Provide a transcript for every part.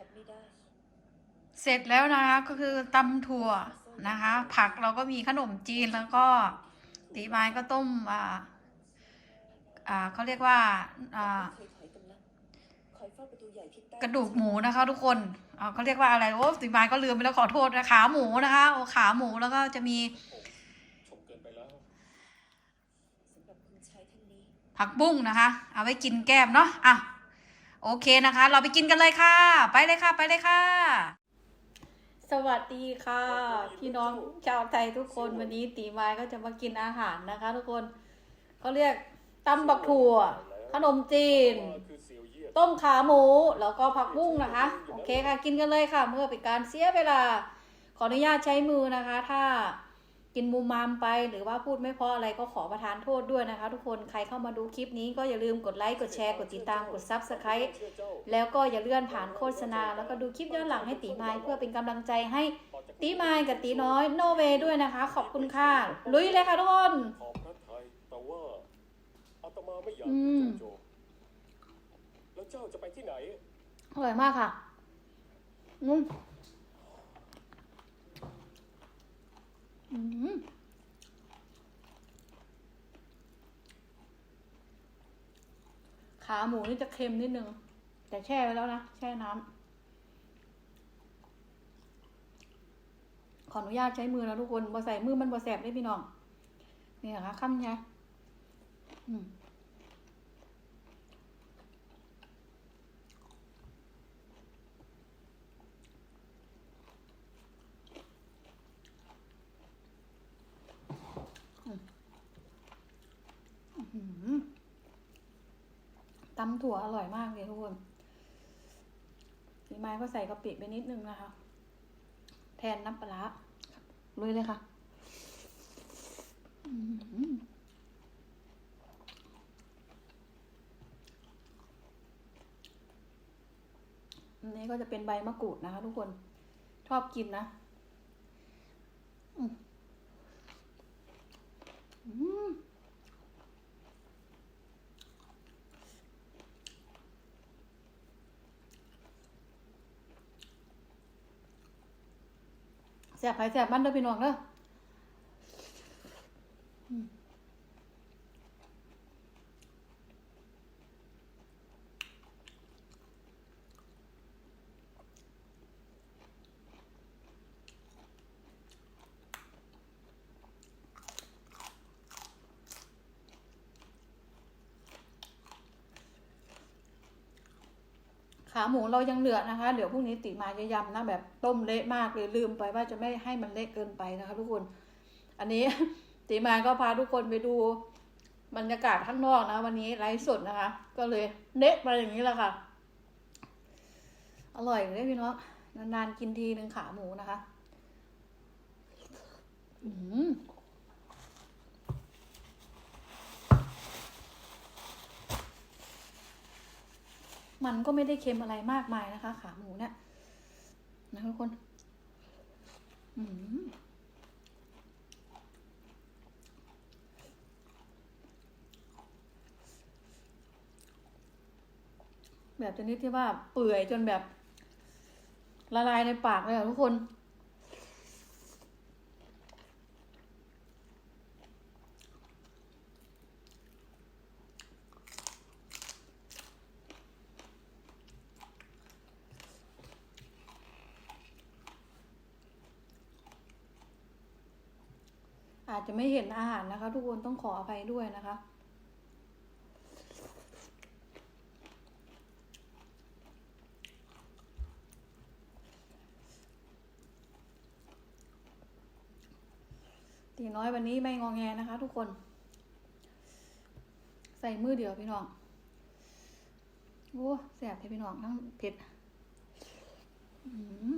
ทับไม่ได้เสร็จแล้วนะคะก็คือตำถั่วนะคะ ผักเราก็มีขนมจีนแล้วก็ตีไม้ก็ต้มอ่าอ่าเขาเรียกว่าอ่าเคยถอยกำลังคอยเฝ้าประตูใหญ่ทิศใต้กระดูกหมูนะคะ ทุกคนอ่าเขาเรียกว่าอะไรโอ้ตีไม้ก็ลืมไปแล้วขอโทษนะขาหมูนะคะโอ้ขาหมูแล้วก็จะมีชมเกินไปแล้วสำหรับคุณชายท่านนี้ผักบุ้งนะคะ เอาไว้กินแก้มเนาะอะ โอเคนะคะ เราไปกินกันเลยค่ะ ไปเลยค่ะ ไปเลยค่ะ สวัสดีค่ะ พี่น้องชาวไทยทุกคนวันนี้ตีไม้ก็จะมากินอาหารนะคะ ทุกคนเขาเรียกตำบักถั่ว ขนมจีนคือเซียวเยี่ยนต้มขาหมู แล้วก็ผักบุ้งนะคะ โอเคค่ะ กินกันเลยค่ะ เมื่อเป็นการเสียเวลา ขออนุญาตใช้มือนะคะ ถ้า กินมุมมามไป หรือว่าพูดไม่เพราะอะไรก็ขอประทานโทษด้วยนะคะ ทุกคนใครเข้ามาดูคลิปนี้ก็อย่าลืมกดไลค์กดแชร์กดติดตามกดซับสไครต์เชื่อเจ้าแล้วก็อย่าเลื่อนผ่านโฆษณา แล้วก็ดูคลิปย้อนหลังให้ตีไม้เพื่อเป็นกำลังใจให้ต่อจากตีไม้กับตีน้อยโนเวด้วยนะคะ ขอบคุณค่ะลุยเลยค่ะทุกคนขอบพระทัยแต่ว่าอาตมาไม่อยากอืมโจโจแล้วเจ้าจะไปที่ไหนอร่อยมากค่ะอืมอืม ขาหมูนี่จะเค็มนิดนึง แต่แช่ไว้แล้วนะ แช่น้ำขออนุญาตใช้มือนะทุกคนบ่ใส่มือมันบ่แสบได้พี่น้อง นี่นะคะคำไงอืม อื้อหือ ตำถั่วอร่อยมากเลยทุกคนสีไม้ก็ใส่กะปิไปนิดนึงนะคะ แทนน้ำปลาร้าลุยเลยค่ะอันนี้ก็จะเป็นใบมะกรูดนะคะ ทุกคนชอบกินนะอืม แสบไผแสบมันเด้อพี่น้องเด้อ ขาหมูเรายังเหลือนะคะ เดี๋ยวพรุ่งนี้ติมาจะยำนะแบบต้มเละมากเลยลืมไปว่าจะไม่ให้มันเละเกินไปนะคะ ทุกคน อันนี้ติมาก็พาทุกคนไปดูบรรยากาศข้างนอกนะ วันนี้ไลฟ์สดนะคะ ก็เลยเละไปอย่างนี้แหละค่ะ อร่อยเลยพี่น้องนานๆกินทีหนึ่งขาหมูนะคะ อืม มันก็ไม่ได้เค็มอะไรมากมายนะคะ ขาหมูเนี่ยนะทุกคนอืมแบบชนิดที่ว่าเปื่อยจนแบบละลายในปากเลยอะทุกคน อาจจะไม่เห็นอาหารนะคะ ทุกคนต้องขออภัยด้วยนะคะ ตีน้อยวันนี้ไม่งองแงนะคะ ทุกคน ใส่มือเดียวพี่น้องโอ้แสบเลยพี่น้องทั้งเผ็ด อืม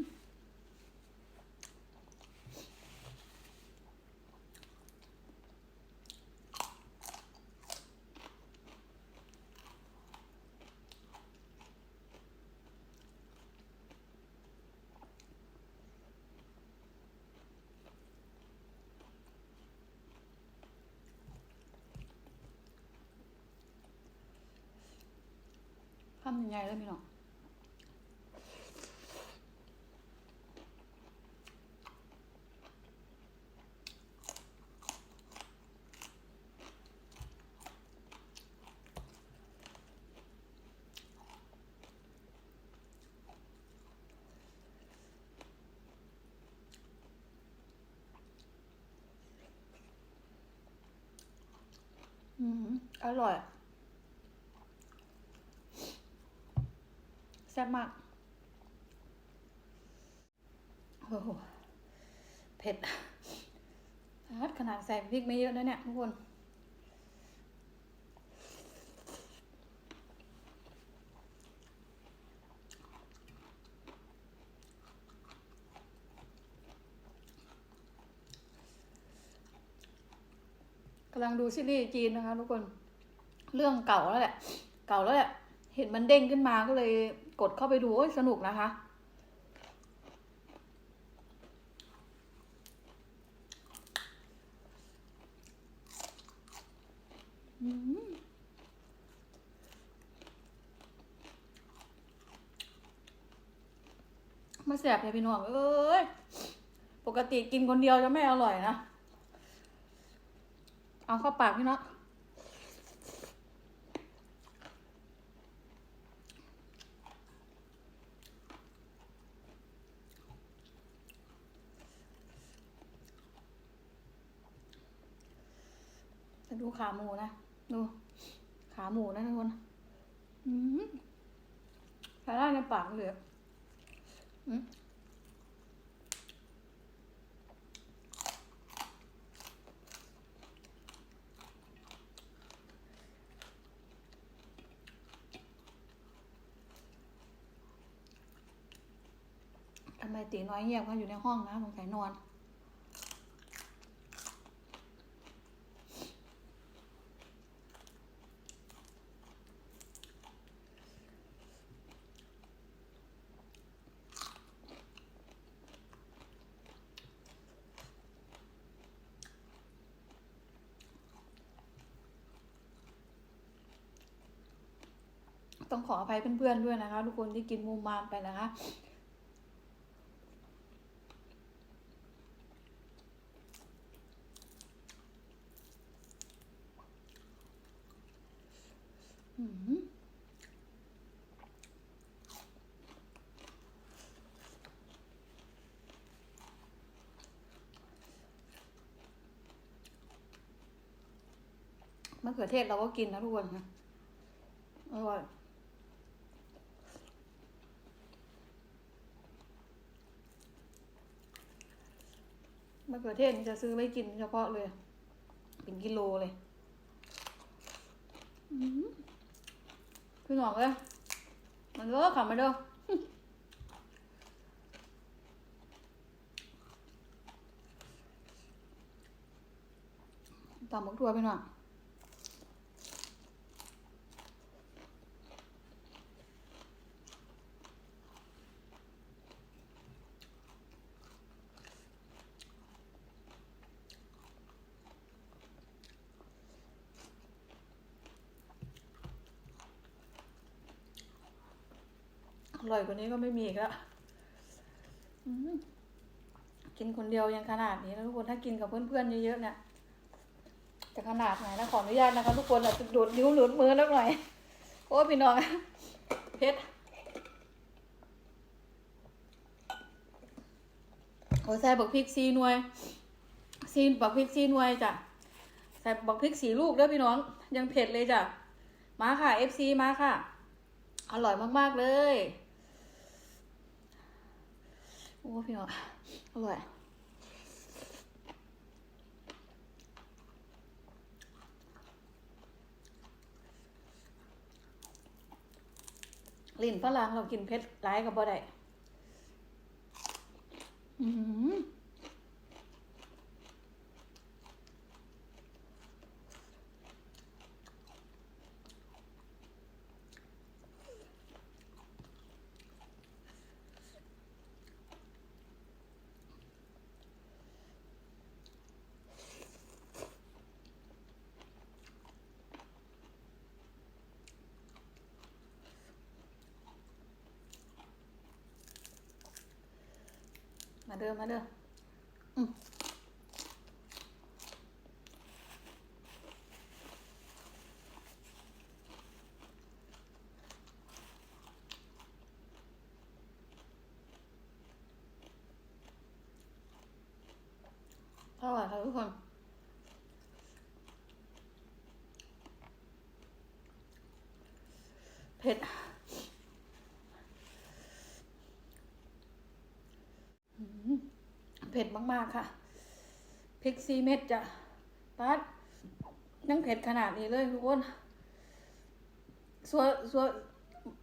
ำยังไงแล้วพี่น้องอร่อย แซ่บมากโอ้โหเผ็ดอาดขนาดใส่พริกไม่เยอะนะเนี่ยทุกคนกำลังดูซีรีส์จีนนะคะทุกคน เรื่องเก่าแล้วแหละ เก่าแล้วแหละ เห็นมันเด้งขึ้นมาก็เลย กดเข้าไปดูโอ้ยสนุกนะคะอืมาแสบเลยพี่น้อง เอ้ย ปกติกินคนเดียวจะไม่อร่อยนะ เอาเข้าปากพี่เนาะ ขาหมูนะ ดู ขาหมูนะทุกคนอืมใช้ได้ในปากเลยอะอืมทำไมตีน้อยเงียบเขาอยู่ในห้องนะสงสัยนอน ต้องขออภัยเพื่อนๆด้วยนะคะ ทุกคนที่กินมูมามไปนะคะ อืมมะเขือเทศเราก็กินนะทุกคนนะอร่อย มะเขือเทศจะซื้อไว้กินเฉพาะเลย เป็นกิโลเลยอืมพี่หนองเลยมันเลิกขับมาเด้อตามบักทั่วไปหนอยอ ร่อยกว่านี้ก็ไม่มีอีกแล้วอืมกินคนเดียวยังขนาดนี้แล้วทุกคนถ้ากินกับเพื่อนๆเยอะๆเนี่ยจะขนาดไหนนะขออนุญาตนะคะทุกคนอาจจะดูดนิ้วหลุดมือแล้วหน่อยโอ้พี่น้องเผ็ดโอ้ใส่บักพริกซีหน่วยซีบักพริกซีหน่วยจ้ะใส่บักพริกสีลูกด้วยพี่น้อง ยังเผ็ดเลยจ้ะมาค่ะ FC มาค่ะ อร่อยมากๆเลย โอ้พี่น้องอร่อยลิ้นฝรั่งเรากินเผ็ดร้ายกับบ่ได้อืม มาเด้อมาเด้ออร่อยค่ทุกคนเผ็ด เผ็ดมากๆค่ะพริกซีเม็ดจ้ะปัดยังเผ็ดขนาดนี้เลยทุกคนส่วนส่วน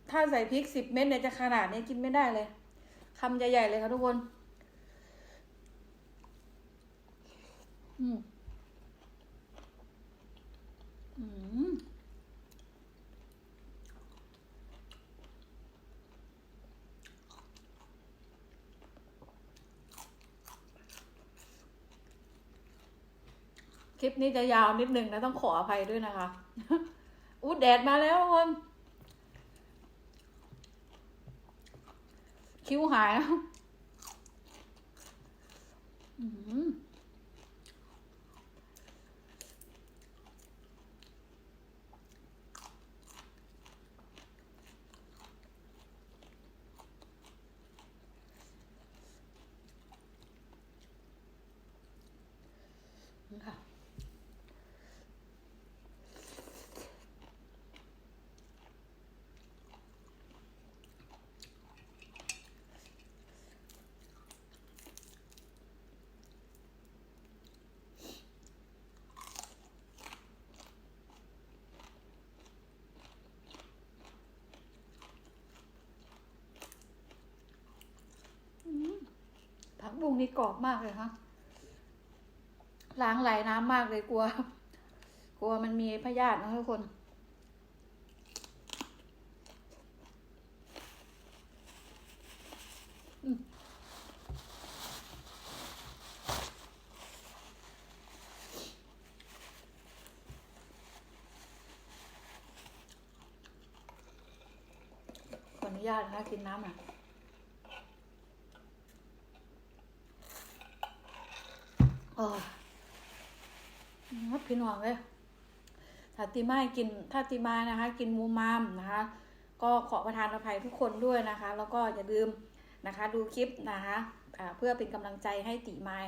ถ้าใส่พริกสิบเม็ดเนี่ยจะขนาดนี้กินไม่ได้เลยคำใหญ่ๆเลยค่ะทุกคน อืม อืม คลิปนี้จะยาวนิดนึงนะ ต้องขออภัยด้วยนะคะ อู้แดดมาแล้วทุกคนคิ้วหายแล้วอืมนี่ค่ะ ผัก บุ้งนี่กรอบมากเลยค่ะล้างไหลน้ำมากเลยกลัว กลัวมันมีพยาธินะทุกคน อืมขออนุญาตนะคะกินน้ำหน่อย โอ้ยงับพี่น้ องเลยถ้าติมากินถ้าติมานะคะ กินมูมามนะคะ ก็ขอประทานอภัยทุกคนด้วยนะคะ แล้วก็อย่าลืมนะคะ ดูคลิปนะคะอ่าเพื่อเป็นกำลังใจให้ติมาย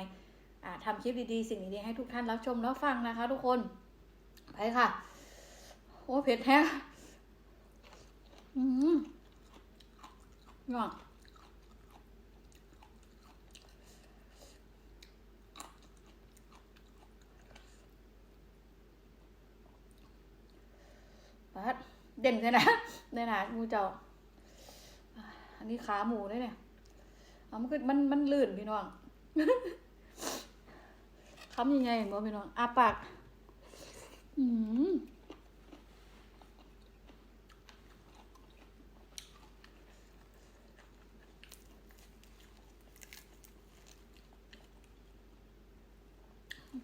อ่าทำคลิปดีๆ สิ่งดีๆให้ทุกท่านรับชมรับฟังนะคะ ทุกคนไปค่ะ โอ้เผ็ดแท้อืมน้อง เด่นเลยนะเนี่ยนะหมูเจ้า อันนี้ขาหมูด้วยเนี่ยเอามันคือมันมันลื่นพี่น้องคำยังไงบ่พี่น้องอาปากอืม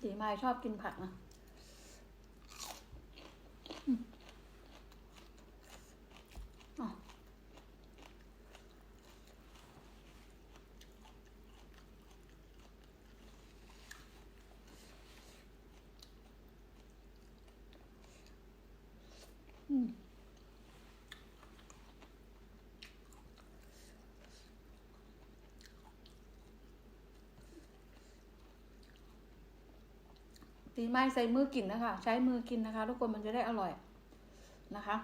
ตีไม้ชอบกินผักนะอ๋ออืม ตีไม้ใส่มือกินนะคะ ใช้มือกินนะคะทุกคนมันจะได้อร่อยนะคะ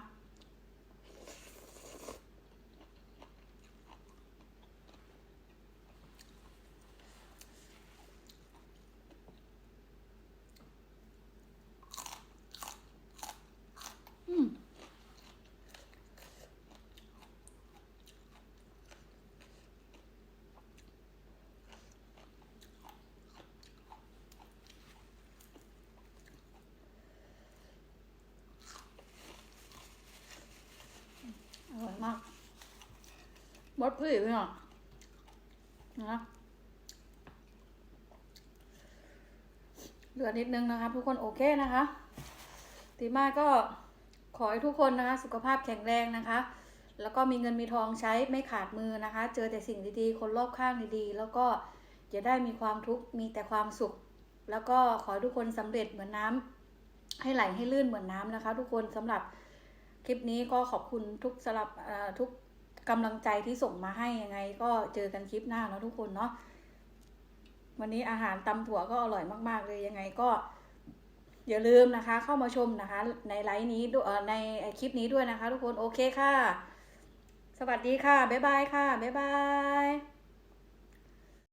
ดพี่พี่น้องนะเหลือนิดนึงนะคะทุกคนโอเคนะคะตีมาก็ขอให้ทุกคนนะคะ สุขภาพแข็งแรงนะคะ แล้วก็มีเงินมีทองใช้ไม่ขาดมือนะคะ เจอแต่สิ่งดีๆ คนรอบข้างดีๆ แล้วก็จะได้มีความทุกข์มีแต่ความสุข แล้วก็ขอให้ทุกคนสำเร็จเหมือนน้ำให้ไหลให้ลื่นเหมือนน้ำนะคะ ทุกคนสำหรับคลิปนี้ก็ขอบคุณทุกสำหรับทุก กำลังใจที่ส่งมาให้ยังไง ก็เจอกันคลิปหน้าเนาะทุกคนเนาะวันนี้อาหารตำถั่วก็อร่อยมาก ๆ เลยยังไงก็ อย่าลืมนะคะ เข้ามาชมนะคะ ในไลฟ์นี้ด้วยในคลิปนี้ด้วยนะคะ ทุกคนโอเคค่ะ สวัสดีค่ะบ๊ายบายค่ะบ๊ายบาย